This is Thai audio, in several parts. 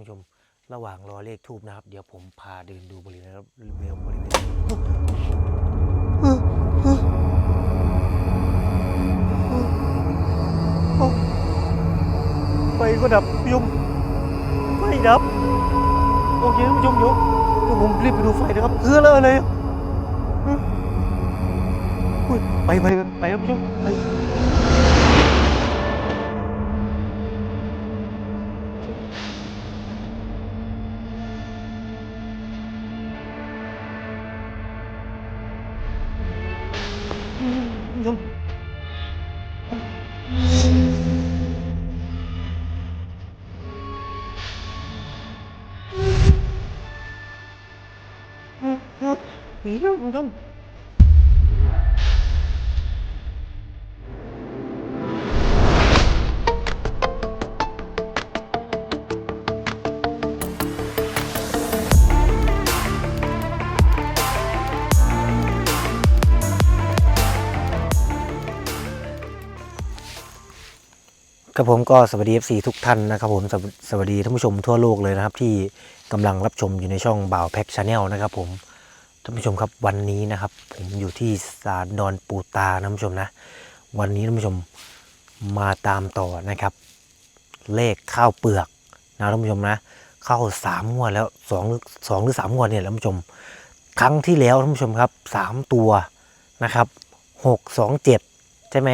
ผู้ชม ระหว่างรอเลขทูบนะครับ เดี๋ยวผมพาเดินดูบริเวณบริเวณบริเวณไฟก็ดับผู้ชมไฟดับ โอเคท่านผู้ชมเดี๋ยวเดี๋ยวผมรีบไปดูไฟนะครับคืออะไรอะไรอะฮะอุ๊ยไปไปไปไปครับผู้ชมไป ครับผมก็สวัสดี FC ทุกท่านนะครับผมสวสวัสดีท่านผู้ชมทั่วโลกเลยนะครับ ที่กำลังรับชมอยู่ในช่องบ่าวแพ็กชาแนลนะครับผม ท่านผู้ชมครับวันนี้นะครับ ผมอยู่ที่ศาลดอนปูตานะท่านผู้ชมนะ วันนี้ท่านผู้ชมมาตามต่อนะครับ เลขข้าวเปลือกนะท่านผู้ชมนะ เข้าสามงวดแล้วสองหรือสองหรือสามงวดเนี่ยท่านผู้ชม ครั้งที่แล้วท่านผู้ชมครับสามตัวนะครับหกสองเจ็ดใช่ไหม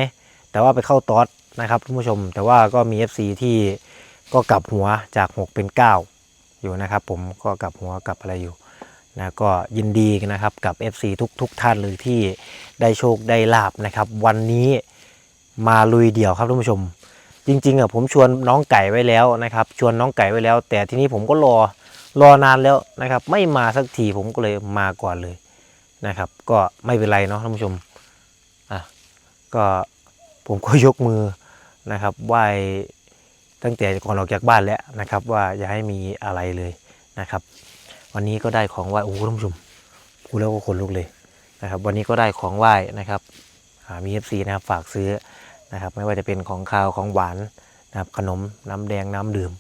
แต่ว่าไปเข้าตอสนะครับท่านผู้ชม แต่ว่าก็มี FC ที่ก็กลับหัวจาก 6 เป็น 9 อยู่นะครับ ผมก็กลับหัวกลับอะไรอยู่ นะก็ยินดีนะครับกับ FC ทุกทุกท่านเลยที่ได้โชคได้ลาบนะครับ วันนี้มาลุยเดี่ยวครับท่านผู้ชม จริงๆอะผมชวนน้องไก่ไว้แล้วนะครับ ชวนน้องไก่ไว้แล้ว แต่ทีนี้ผมก็รอรอนานแล้วนะครับ ไม่มาสักทีผมก็เลยมาก่อนเลยนะครับ ก็ไม่เป็นไรเนาะท่านผู้ชมอะก็ผมก็ยกมือนะครับไหว้ตั้งแต่ก่อนออกจากบ้านแล้วนะครับ ว่าอย่าให้มีอะไรเลยนะครับ วันนี้ก็ได้ของไหว้โอ้โหท่านผู้ชมพูดแล้วก็ขนลุกเลยนะครับ วันนี้ก็ได้ของไหว้นะครับอ่ามี FC นะครับฝากซื้อนะครับ ไม่ว่าจะเป็นของคาวของหวานนะครับ ขนมน้ำแดงน้ำดื่ม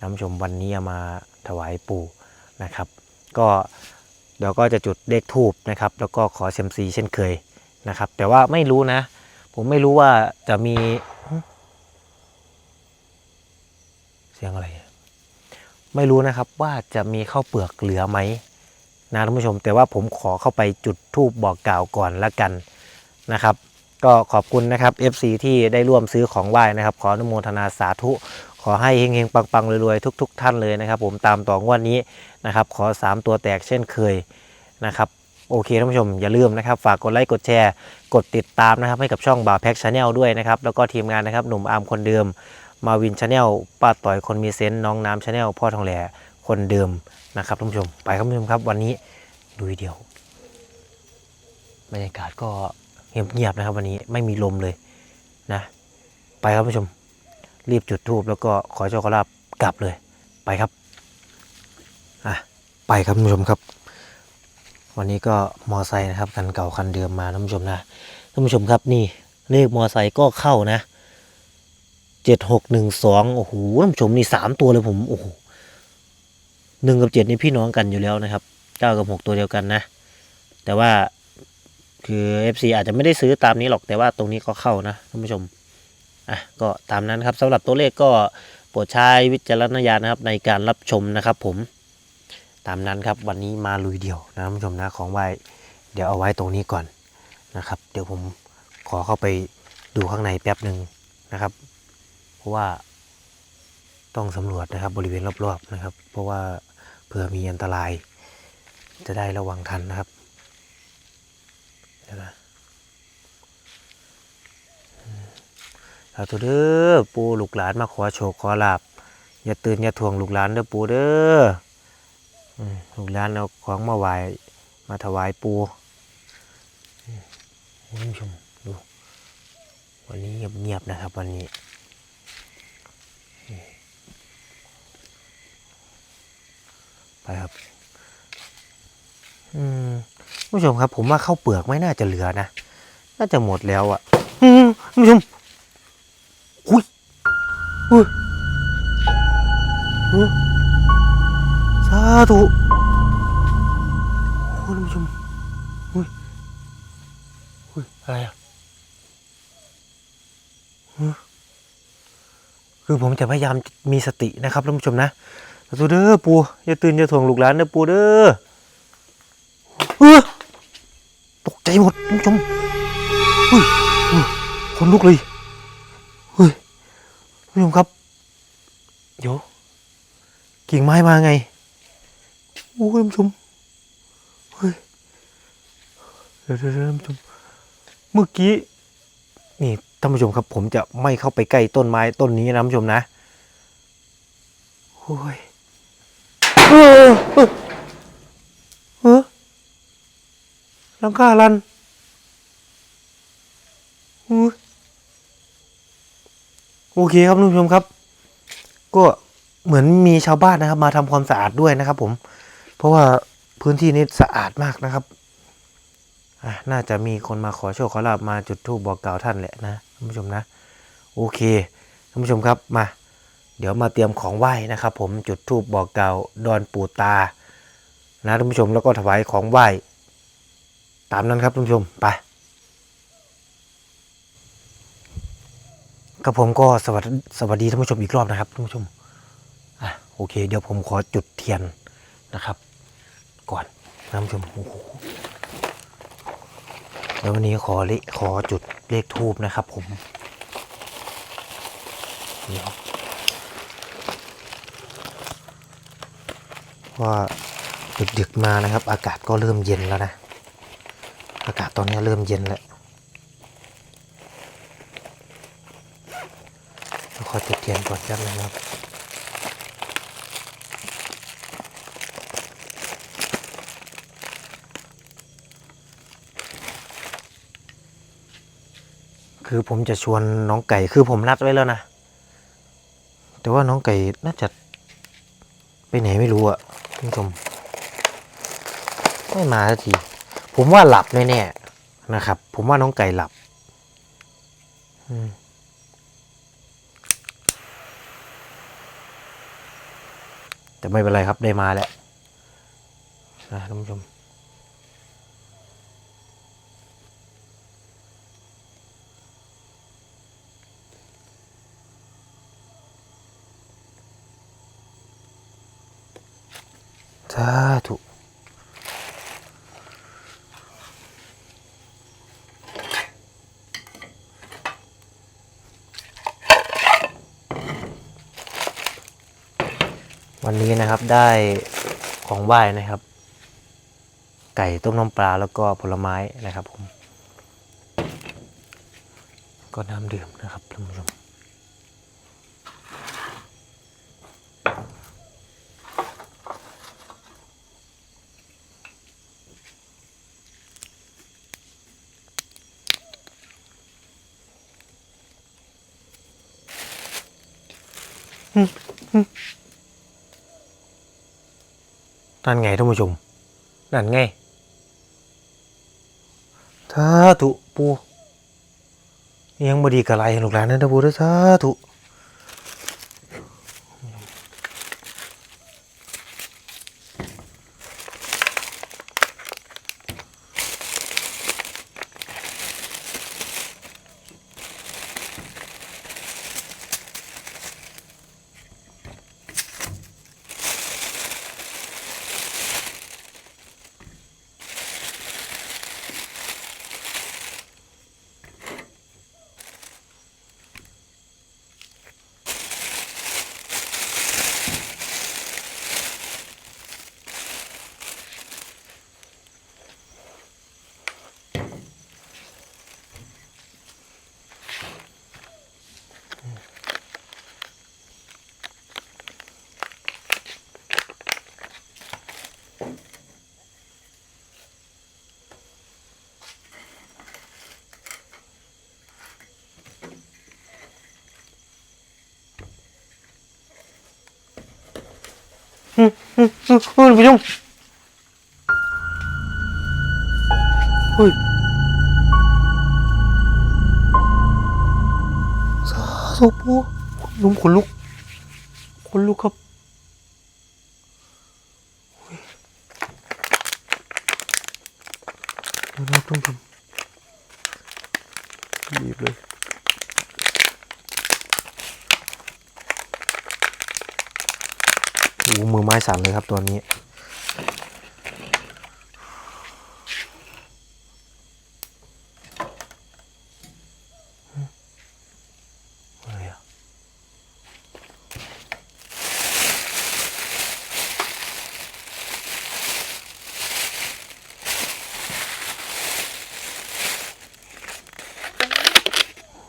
น้ำชมวันนี้เอามาถวายปู่นะครับ ก็เดี๋ยวก็จะจุดเลขทูบนะครับ แล้วก็ขอเซมซีเช่นเคยนะครับ แต่ว่าไม่รู้นะ ผมไม่รู้ว่าจะมี เสียงอะไร ไม่รู้นะครับว่าจะมีข้าวเปลือกเหลือไหมนะท่านผู้ชม แต่ว่าผมขอเข้าไปจุดทูบบอกกล่าวก่อนละกันนะครับ ก็ขอบคุณนะครับ FC ที่ได้ร่วมซื้อของไหว้นะครับ ขออนุโมทนาสาธุ ขอให้เฮงๆ ปังๆรวยๆทุก ๆท่านเลยนะครับ ผมตามต่องวดนี้นะครับ ขอ 3 ตัวแตกเช่นเคยนะครับโอเคท่านผู้ชมอย่าลืมนะครับฝากกดไลค์กดแชร์ กดติดตามนะครับให้กับช่องบาแพ็กชาแนลด้วยนะครับ แล้วก็ทีมงานนะครับหนุ่มอาร์มคนเดิม มาวินชาแนลป้าต่อยคนมีเซนน้องน้ำชาแนลพ่อทองแหล่คนเดิมนะครับท่านผู้ชม ไปครับท่านผู้ชมครับ วันนี้ดูเดียวบรรยากาศก็เงียบๆนะครับ วันนี้ไม่มีลมเลยนะ ไปครับท่านผู้ชม รีบจุดทูบแล้วก็ขอโชคขอลาบกลับเลยไปครับอะไปครับท่านผู้ชมครับ วันนี้ก็มอไซค์นะครับคันเก่าคันเดิมมาท่านผู้ชมนะท่านผู้ชมครับนี่เลขมอไซค์ก็เข้านะ เจ็ดหกหนึ่งสองโอ้โหท่านผู้ชมนี่สามตัวเลยผมโอ้โหหนึ่งกับเจ็ดนี่พี่น้องกันอยู่แล้วนะครับเก้ากับหกตัวเดียวกันนะ แต่ว่าคือ FC อาจจะไม่ได้ซื้อตามนี้หรอกแต่ว่าตรงนี้ก็เข้านะท่านผู้ชมอะก็ตามนั้นครับสำหรับตัวเลขก็โปรดใช้วิจารณญาณนะครับในการรับชมนะครับผมตามนั้นครับวันนี้มาลุยเดียวนะท่านผู้ชมนะของไว้เดี๋ยวเอาไว้ตรงนี้ก่อนนะครับ เดี๋ยวผมขอเข้าไปดูข้างในแป๊บหนึ่งนะครับ ราะว่าต้องสำรวจนะครับบริเวณรอบๆนะครับ เพราะว่าเผื่อมีอันตราย จะได้ระวังทันนะครับนะอืมสาธุเด้อปูลูกหลานมาขอโชคขอลาบอย่าตื่นอย่าทวงลูกหลานเด้อปูเด้อลูกหลานเอาของมาไหวมาถวายปูอืมท่านผู้ชมดูวันนี้เงียบๆนะครับวันนี้อืม ไปครับ อืมผู้ชมครับ ผมว่าข้าวเปลือกไม่น่าจะเหลือนะ น่าจะหมดแล้วอะ่ะผู้ชมอุ้ยอุ้ยอุ้ยาธุโอ้นผู้ชมอุ้ยอุ้ยอะไรอะฮะคือผมจะพยายามมีสตินะครับท่านผู้ชมนะ สาธุเด้อปูอย่าตื่นอย่าถ่วงลูกหลานเด้อปูเด้อเฮ้อตกใจหมดท่านผู้ชมเฮ้ยเฮ้ยคนลุกเลยเฮ้ยท่านผู้ชมครับ เดี๋ยว กิ่งไม้มาไงโอ้ยท่านผู้ชมเฮ้ยเดี๋ยวเดี๋ยวท่านผู้ชมเมื่อกี้นี่ท่านผู้ชมครับ ผมจะไม่เข้าไปใกล้ต้นไม้ต้นนี้นะท่านผู้ชมนะโอ้ย ออเออเออหลังคาลันโอเคครับท่านผู้ชมครับ ก็เหมือนมีชาวบ้านนะครับ มาทำความสะอาดด้วยนะครับ ผม เพราะว่าพื้นที่นี้สะอาดมากนะครับอะน่าจะมีคนมาขอโชคขอลาบมาจุดธูปบอกกล่าวท่านแหละนะท่านผู้ชมนะ โอเคท่านผู้ชมครับมา เดี๋ยวมาเตรียมของไหว้นะครับ ผมจุดธูปบอกกล่าวดอนปูตา นะท่านผู้ชมแล้วก็ถวายของไหว้ ตามนั้นครับท่านผู้ชมไปกับผมก็สวัสดีสวัสดีท่านผู้ชมอีกรอบนะครับท่านผู้ชมอะโอเค เดี๋ยวผมขอจุดเทียนนะครับ ก่อนท่านผู้ชมโอ้โหแล้ววันนี้ขอเลขอจุดเลขทูบนะครับ ผมเดี๋ยว ว่าดึกๆมานะครับ อากาศก็เริ่มเย็นแล้วนะ อากาศตอนนี้เริ่มเย็นแล้วเดี๋ยวขอจุดเทียนก่อนแป๊บนึงครับคือผมจะชวนน้องไก่คือผมนัดไว้แล้วนะ แต่ว่าน้องไก่น่าจะไปไหนไม่รู้อะ ผู้ชมไม่มาสักทีผมว่าหลับแน่ๆนะครับ ผมว่าน้องไก่หลับแต่ไม่เป็นไรครับได้มาแล้วนะท่านผู้ชม สาธุ วันนี้นะครับได้ของไหว้นะครับ ไก่ต้มน้ำปลาแล้วก็ผลไม้นะครับผม ก็น้ำดื่มนะครับท่านผู้ชม นั่นไงท่านผู้ชม นั่นไงสาถุปูยังบดีกะไรลูกหลานนั่นนะท่านผู้ชมเฮ้าถุ 응, 응, 무정. 어이. 사서보 너무 골록 골록합. 연합동 좀 입을. อ้มือไม้สั่นเลยครับตัวนี้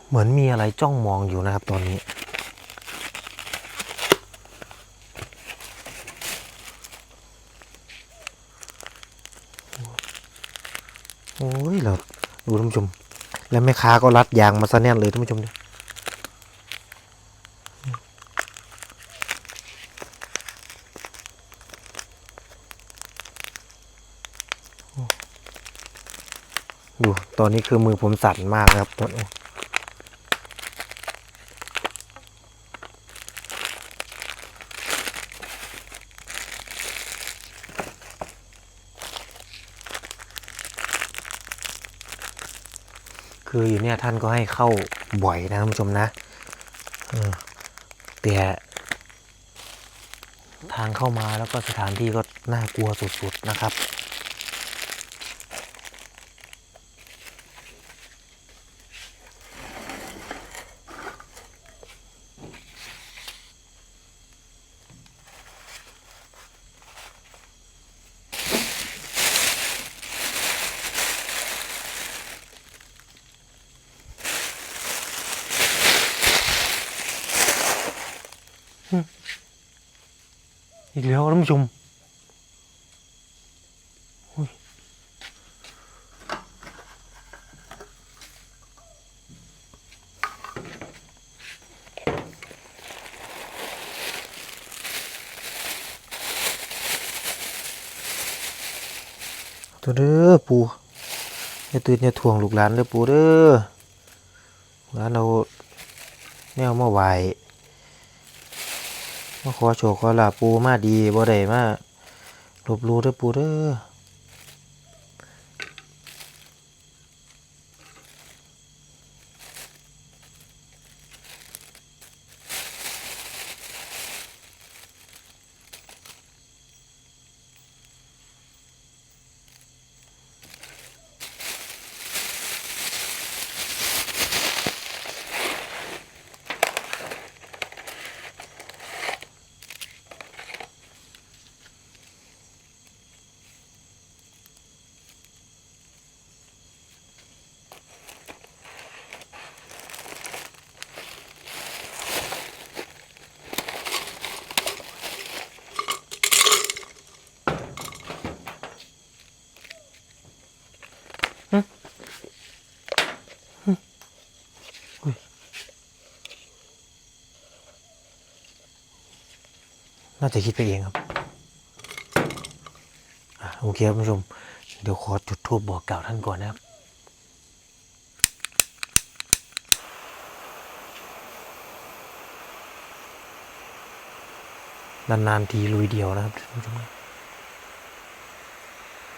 เหมือนมีอะไรจ้องมองอยู่นะครับตอนนี้ โอ้ยเราดูท่านผู้ชม แล้วแม่ค้าก็รัดยางมาซะแน่นเลยท่านผู้ชมดูดูตอนนี้คือมือผมสั่นมากนะครับ คืออยู่เนี่ยท่านก็ให้เข้าบ่อยนะท่านผู้ชมนะเออแต่ทางเข้ามาแล้วก็สถานที่ก็น่ากลัวสุดๆนะครับ ตัวเด้อปูอย่าตื่นอย่าทวงลูกหลานเด้อปูเด้อหลานเราแนวมาไหวมาขอโชคขอลาปูมาดีบ่ได้มาลบลูเด้อปูเด้อ น่าจะคิดไปเองครับอโอเคครับผู้ชม เดี๋ยวขอจุดทูบบอกกล่าวท่านก่อนนะครับนานๆทีลุยเดียวนะครับท่านผู้ชมครับ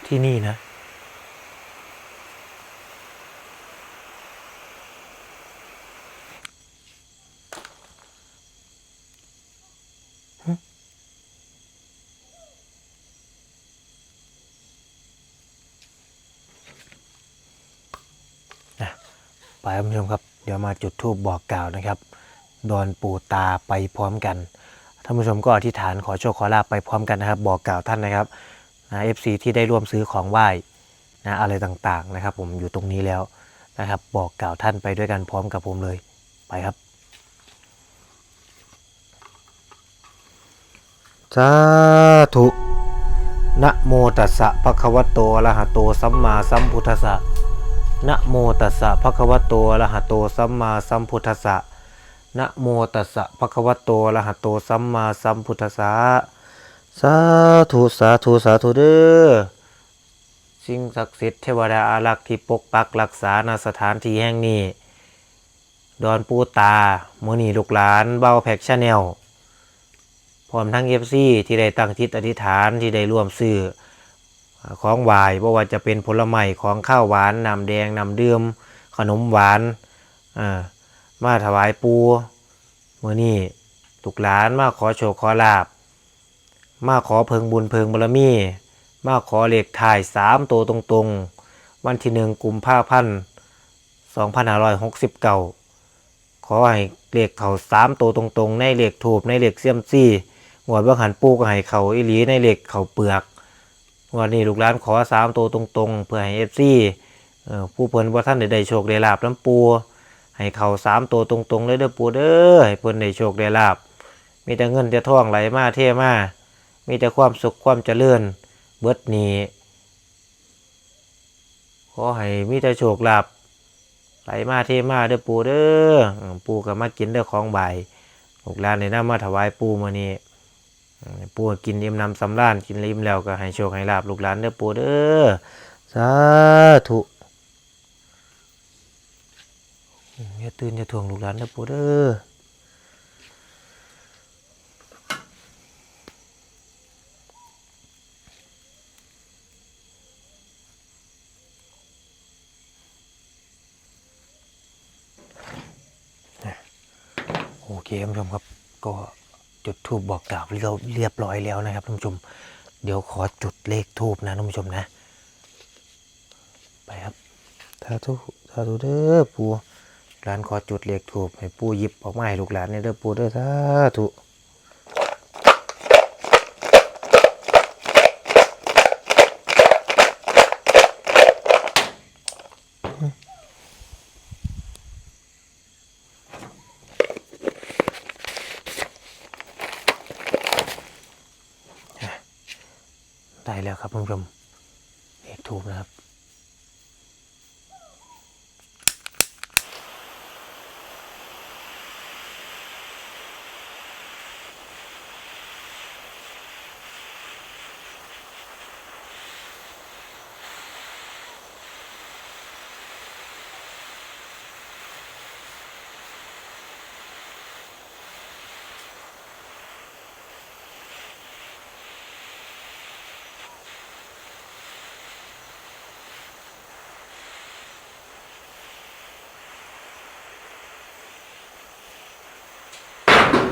ที่นี่นะ ไปครับผู้ชมครับ เดี๋ยวมาจุดธูปบอกกล่าวนะครับ ดอนปูตาไปพร้อมกัน ท่านผู้ชมก็อธิษฐานขอโชคขอลาบไปพร้อมกันนะครับ บอกกล่าวท่านนะครับนะเอฟซีที่ได้ร่วมซื้อของไหว้นะอะไรต่างๆนะครับ ผมอยู่ตรงนี้แล้วนะครับ บอกกล่าวท่านไปด้วยกันพร้อมกับผมเลยไปครับสาธุนะโมตัสสะภะคะวะโตอะระหะโตสัมมาสัมพุทธัสสะ นะโมตัสสะภะคะวะโตอะระหะโตสัมมาสัมพุทธัสสะนะโมตัสสะภะคะวะโตอะระหะโตสัมมาสัมพุทธัสสะสาธุสาธุสาธุเด้อสิ่งศักดิ์สิทธิ์เทวดาอารักษ์ที่ปกปักรักษาณสถานที่แห่งนี้ดอนปูตามือนีลูกหลานเบ้าแพ็กชาแนลพร้อมทั้งเอฟซีที่ได้ตั้งจิตอธิษฐานที่ได้ร่วมซื้อ ของหวายบ่ว่าจะเป็นผลไม้ของข้าวหวานน้ำแดงน้ำดื่มขนมหวานมาถวายปูมื้อนี้ลูกหลานมาขอโชคขอลาบ มาขอเพิงบุญเพิงบารมี มาขอเลขถ่ายสามตัวตรงๆ วันที่หนึ่งกุมภาพันธ์สองพันห้าร้อยหกสิบเก้าขอให้เลขเขาสามตัวตรงๆ ในเลขถูกในเลขเสียมซี่งวดเบื้องหันปูก็ให้เขาอีหลีในเลขเขาเปลือก วดนี้ลูกหลานขอสามตัวตรงๆ เพื่อให้เอฟซีผู้เพิ่นว่าท่านได้ได้โชคได้ลาบน้ำปูให้เขาสามตัวตรงๆเลยเด้อปูเด้อให้เพิ่นได้โชคได้ลาบมีแต่เงินแต่ทองไหลมาเท่มามีแต่ความสุขความเจริญเบิดหนี้ขอให้มีแต่โชคลาภไหลมาเทมาเด้อปูเด้อปูก็มากินเด้อของใบลูกหลานในน้ามาถวายปูมื้อนี้ ปูก็กินอิ่มน้ำสำราญกินอิ่มแล้วก็ให้โชคให้ลาบลูกหลานเด้อปูเด้อสาธุอืมอย่าตื่นอย่าทวงลูกหลานเด้อปูเด้อโอเคท่านผู้ชมครับก็ จุดทูบบอกกล่าวเรียบเรียบร้อยแล้วนะครับท่านผู้ชม เดี๋ยวขอจุดเลขทูบนะท่านผู้ชมนะ ไปครับถ้าธุสาธุเด้อปูร้านขอจุดเลขทูบให้ปูหยิบออกมาให้ลูกหลานเนี่ยเด้อปูเด้อถ้าธุได้แล้วครับท่านผู้ชมเลขทูบนะครับ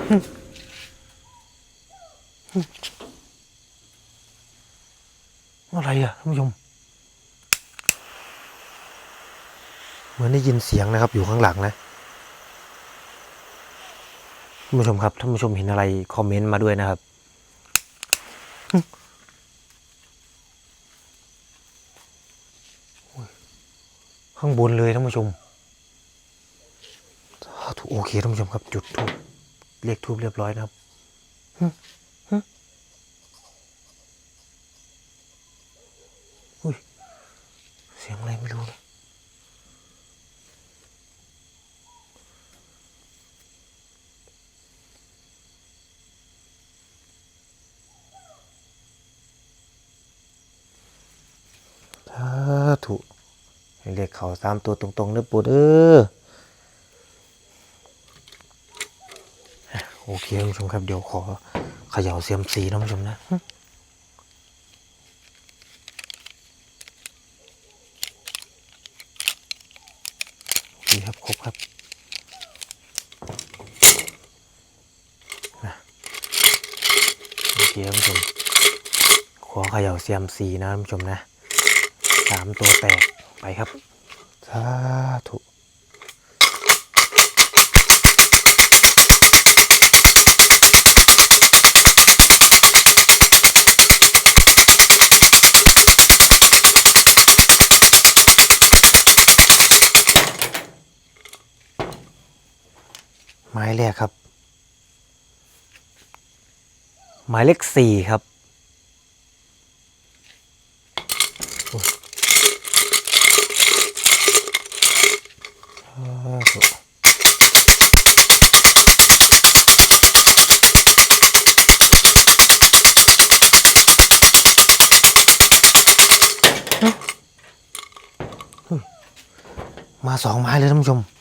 อะไรอะท่านผู้ชม เหมือนได้ยินเสียงนะครับ อยู่ข้างหลังนะท่านผู้ชมครับท่านผู้ชมเห็นอะไรคอมเมนต์มาด้วยนะครับข้างบนเลยท่านผู้ชม โอเคท่านผู้ชมครับ จุดทูบ เลขทูบเรียบร้อยนะครับฮึฮึอุ้ย เสียงอะไรไม่รู้นะสาธุให้เลขเขาสามตัวตรงๆเด้อปูเด้ออะโอ เคท่านผู้ชมครับ เดี๋ยวขอเขย่าเซียมซีนะท่านผู้ชมนะหึโอเครับครบครับอะโอเคท่านผู้ชม ขอเขย่าเซียมซีนะท่านผู้ชมนะสามตัวแตกไปครับสาธุ หมายเลขครับ หมายเลขสี่ครับมาสองไม้เลยท่านผู้ชม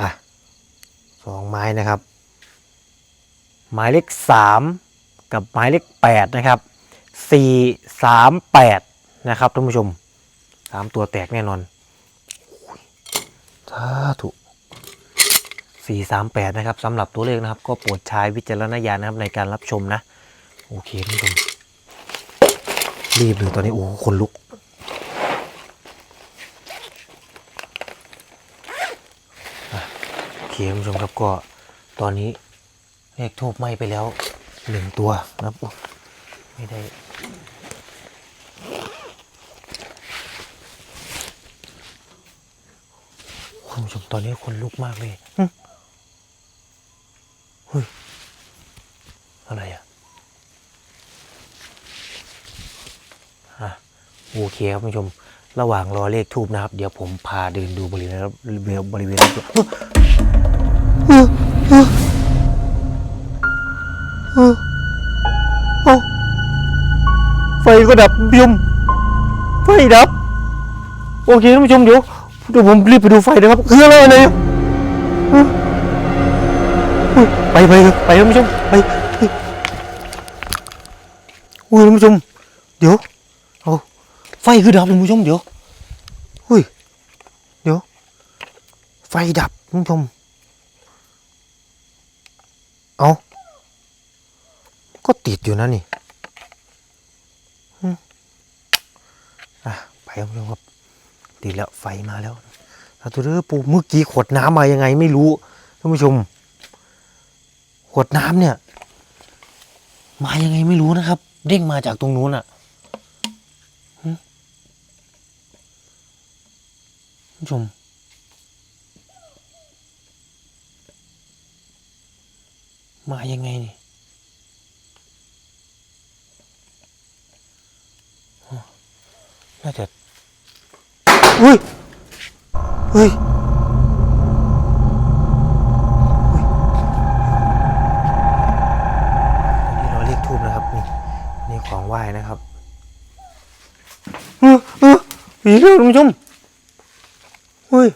อะสองไม้นะครับ หมายเลขสามกับหมายเลข8นะครับ438นะครับท่านผู้ชมสามตัวแตกแน่นอนอุ้ยสาธุ438นะครับสำหรับตัวเลขนะครับ ก็โปรดใช้วิจารณญาณนะครับในการรับชมนะ โอเคท่านผู้ชมรีบเลยตอนนี้ โอ้คนลุก อะโอเคท่านผู้ชมครับก็ตอนนี้เลขทูบไหม้ไปแล้วหนึ่งตัวนะครับไม่ได้คุณผู้ชมตอนนี้คนลุกมากเลยหึเฮ้ยอะไรอะอะโอเคครับคุณผู้ชมระหว่างรอเลขทูบนะครับ เดี๋ยวผมพาเดินดูบริเวณบริเวณ ไฟก็ดับคุณผู้ชมไฟดับ โอเคท่านผู้ชมเดี๋ยวเดี๋ยวผมรีบไปดูไฟนะครับคืออะไรเนี่ยไปไปไปท่านผู้ชมไปเฮ้ยท่านผู้ชม เดี๋ยวเอาไฟคือดับท่านผู้ชมเดี๋ยวเฮ้ยเดี๋ยว ไฟดับท่านผู้ชม เอาก็ติดอยู่นะนี่อะไปท่านผู้ชมครับติดแล้วไฟมาแล้วสาธุเด้อปูเมื่อกี้ขวดน้ำมายังไงไม่รู้ท่านผู้ชม ขวดน้ำเนี่ย มายังไงไม่รู้นะครับ เด้งมาจากตรงนู้นอะหึท่านผู้ชม มายังไงนี่น่าจะเฮ้ยเฮ้ยนี่เราเรียกทูบนะครับ นี่นี่ของไหว้นะครับเออเออผีเรื่องคุณผู้ชมเฮ้ย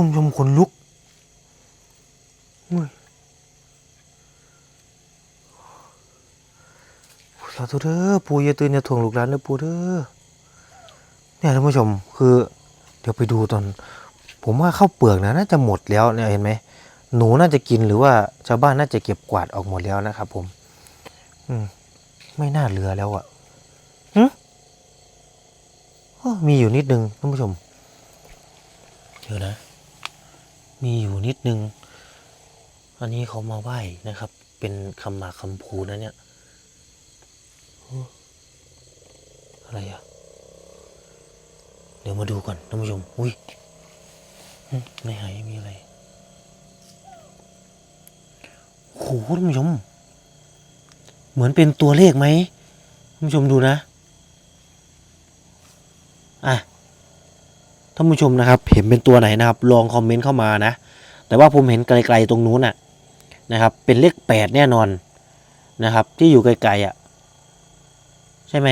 คุณชมขนลุกสาธุเด้อปู่อย่าตื่นอย่าถ่วงลูกหลานเด้อปู่เด้อเนี่ยท่านผู้ชมคือ เดี๋ยวไปดูตอน ผมว่าข้าวเปลือกนะน่าจะหมดแล้วเนี่ยเห็นไหมหนูน่าจะกินหรือว่าชาวบ้านน่าจะเก็บกวาดออกหมดแล้วนะครับผม อืม ไม่น่าเหลือแล้วอะ่ะหึอ้อมีอยู่นิดนึงท่านผู้ชมเดี๋ยวนะ มีอยู่นิดนึง อันนี้เขามาไหว้นะครับ เป็นคำหมากคำพูนะเนี่ย อะไรอะเดี๋ยวมาดูก่อนท่านผู้ชม อุ้ยในหายมีอะไรโหท่านผู้ชม เหมือนเป็นตัวเลขไหมท่านผู้ชมดูนะ อะ ท่านผู้ชมนะครับ เห็นเป็นตัวไหนนะครับ ลองคอมเมนต์เข้ามานะ แต่ว่าผมเห็นไกลๆตรงนู้นน่ะนะครับ เป็นเลขแปดแน่นอนนะครับ ที่อยู่ไกลๆอะ ใช่ไหม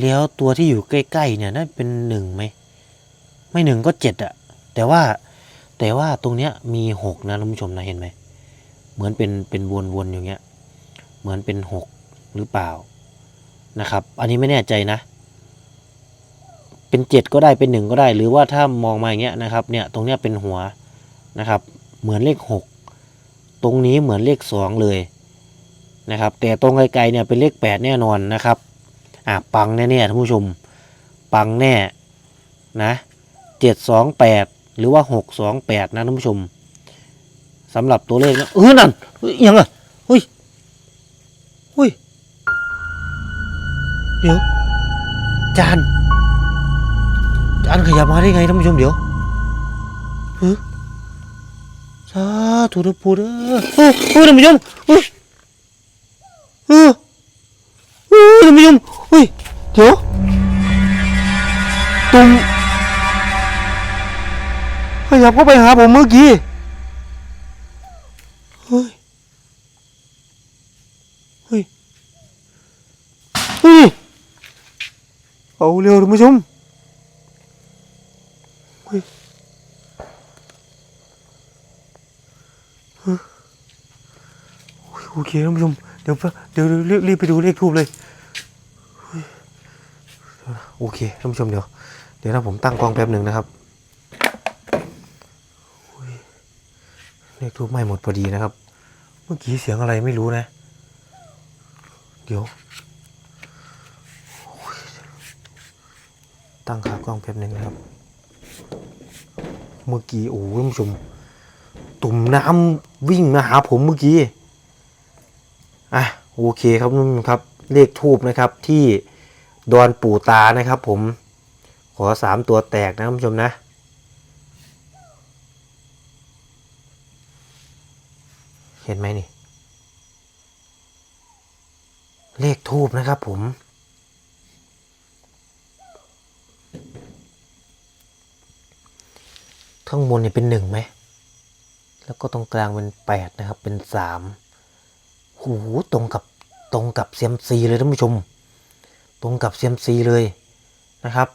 แล้วตัวที่อยู่ใกล้ ๆ เนี่ยน่าเป็นหนึ่งไหมไม่หนึ่งก็เจ็ดอะแต่ว่าแต่ว่าตรงเนี้ยมีหกนะท่านผู้ชมนะเห็นไหมเหมือนเป็นเป็นวนๆอย่างเงี้ย เหมือนเป็นหกหรือเปล่านะครับ อันนี้ไม่แน่ใจนะ เป็นเจ็ดก็ได้เป็นหนึ่งก็ได้ หรือว่าถ้ามองมาอย่างเงี้ยนะครับเนี่ยตรงเนี้ยเป็นหัวนะครับ เหมือนเลขหกตรงนี้เหมือนเลขสองเลยนะครับ แต่ตรงไกลๆเนี่ยเป็นเลขแปดแน่นอนนะครับอะปังแน่ๆท่านผู้ชม ปังแน่นะเจ็ดสองแปดหรือว่าหกสองแปดนะท่านผู้ชมสำหรับตัวเลขนะเออนั่นยยังอะเฮ้ยเฮ้ยเดี๋ยวจาน จานขยับมาได้ไงท่านผู้ชมเดี๋ยวเฮ้ยสาธุนะปู่เด้อเฮ้ยเฮ้ยท่านผู้ชมเฮ้ยเฮ้ยเฮ้ท่านผู้ชมเฮ้ยเดี๋ยวตุ่มขยับเข้าไปหาผมเมื่อกี้เฮ้ยเฮ้ยเฮ้ยเอาเร็วท่านผู้ชม โอเคท่านผู้ชมเดี๋ยวเดี๋ยวเดี๋ยวรีบรีบไปดูเลขทูบเลยโอเคท่านผู้ชมเดี๋ยวเดี๋ยวนะผมตั้งกล้องแป๊บหนึ่งนะครับเฮ้ยเลขทูบไหม้หมดพอดีนะครับ เมื่อกี้เสียงอะไรไม่รู้นะ เดี๋ยว ตั้งขากล้องแป๊บหนึ่งนะครับ เมื่อกี้โอ้ท่านผู้ชม ตุ่มน้ำวิ่งมาหาผมเมื่อกี้อะโอเคครับนุ่นครับเลขทูบนะครับที่ดอนปู่ตานะครับ ผมขอสามตัวแตกนะท่านผู้ชมนะเห็นไหมนี่ เลขทูบนะครับผม ข้างบนเนี่ยเป็นหนึ่งไหม แล้วก็ตรงกลางเป็นแปดนะครับ เป็นสามโหตรงกับตรงกับเซียมซีเลยท่านผู้ชม ตรงกับเซียมซีเลยนะครับ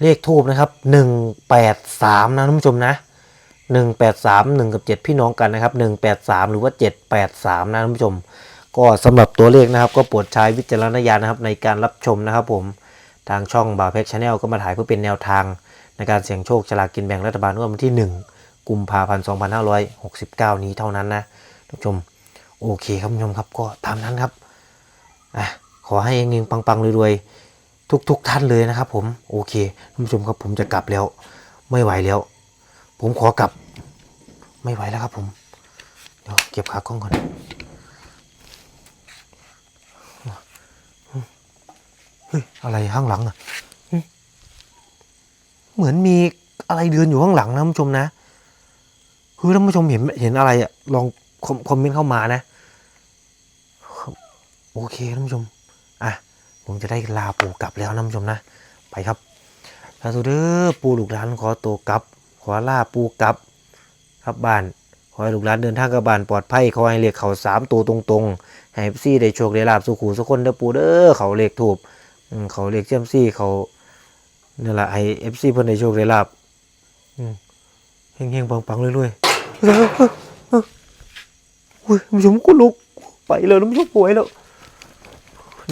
เลขทูบนะครับหนึ่งแปดสามนะท่านผู้ชมนะหนึ่งแปดสามหนึ่งกับเจ็ดพี่น้องกันนะครับหนึ่งแปดสามหรือว่าเจ็ดแปดสามนะท่านผู้ชม ก็สำหรับตัวเลขนะครับ ก็โปรดใช้วิจารณญาณนะครับในการรับชมนะครับผมทางช่องบ่าวเพชรชาแนลก็มาถ่ายเพื่อเป็นแนวทาง ในการเสี่ยงโชคฉลากกินแบ่งรัฐบาลงวดวันที่ 1 กุมภาพันธ์ 2569 นี้เท่านั้นนะท่านผู้ชม โอเคครับผู้ชมครับก็ตามนั้นครับอะขอให้เองๆปังๆรวยๆทุกๆท่านเลยนะครับ ผมโอเคท่านผู้ชมครับผมจะกลับแล้ว ไม่ไหวแล้ว ผมขอกลับ ไม่ไหวแล้วครับผมเดี๋ยวเก็บขากล้องก่อนเฮ้ยอะไรข้างหลังอะ เหมือนมีอะไรเดินอยู่ข้างหลังนะท่านผู้ชมนะคือท่านผู้ชมเห็นเห็นอะไรอะลองคอมคอมเมนต์เข้ามานะ โอเคท่านผู้ชมอะผมจะได้ลาปู่กลับแล้วท่านผู้ชมนะ ไปครับสาธุเด้อปู่ลูกหลานขอตัวกลับ ขอลาปู่กลับ ครับบ้านขอให้ลูกหลานเดินทางกับบ้านปลอดภัยขอให้เรียกเขาสามตัวตรงๆให้ซี่ได้โชคได้ลาบสุขูสุกคนเด้อปู่เด้อเขาเรียกถูกเขาเรียกเชื่อมซี่เขา นี่แหละให้เอฟซีเพิ่นได้โชคได้ลาบอืมเฮงๆปังเรื่อยๆอุ้ยท่านผู้ชมก็ลุกไปเลยนผู้ชมป่วยแล้ว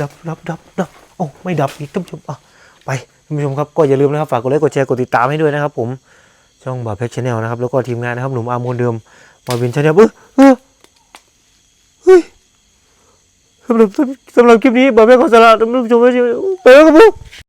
ดับดับดับดับโอ้ไม่ดับอีกท่านผู้ชมอะไปท่านผู้ชมครับก็อย่าลืมนะครับฝากกดไลค์กดแชร์กดติดตามให้ด้วยนะครับ ผมช่องบ่าวเพชรชาแนลนะครับ แล้วก็ทีมงานนะครับหนุ่มอาร์มคนเดิมมาวินชาแนลเออเออเฮ้ยสำหรับสำหรับคลิปนี้บ่าวเพชรขอสละท่านผู้ชมไปแล้วครับผม